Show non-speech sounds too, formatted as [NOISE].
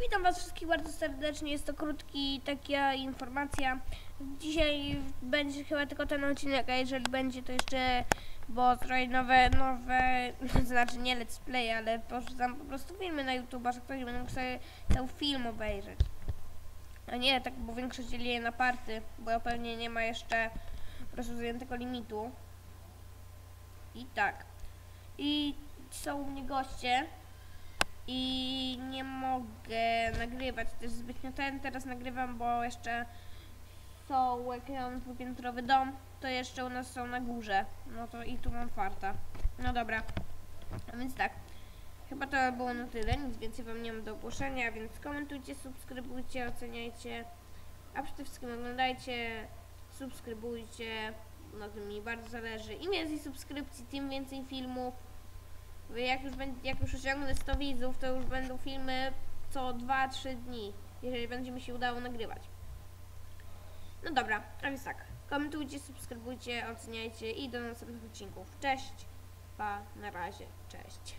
Witam Was wszystkich bardzo serdecznie. Jest to krótki taka informacja. Dzisiaj będzie chyba tylko ten odcinek, a jeżeli będzie to jeszcze, bo zrobię nowe, nowe, [LAUGHS] znaczy nie let's play, ale porzucam po prostu filmy na YouTube, że ktoś będzie mógł sobie ten film obejrzeć. A nie tak, bo większość dzieli je na party, bo pewnie nie ma jeszcze po prostu zajętego limitu. I tak. I są u mnie goście i nie mogę nagrywać też zbytnio ten. Teraz nagrywam, bo jeszcze są, jak ja mam dwupiętrowy dom, to jeszcze u nas są na górze. No to i tu mam farta. No dobra. A więc tak. Chyba to było na tyle, nic więcej wam nie mam do ogłoszenia, więc komentujcie, subskrybujcie, oceniajcie, a przede wszystkim oglądajcie, subskrybujcie, na tym mi bardzo zależy. Im więcej subskrypcji, tym więcej filmów. Jak już, będzie, jak już osiągnę 100 widzów, to już będą filmy co 2-3 dni, jeżeli będzie mi się udało nagrywać. No dobra, a więc tak. Komentujcie, subskrybujcie, oceniajcie i do następnych odcinków. Cześć, pa, na razie, cześć.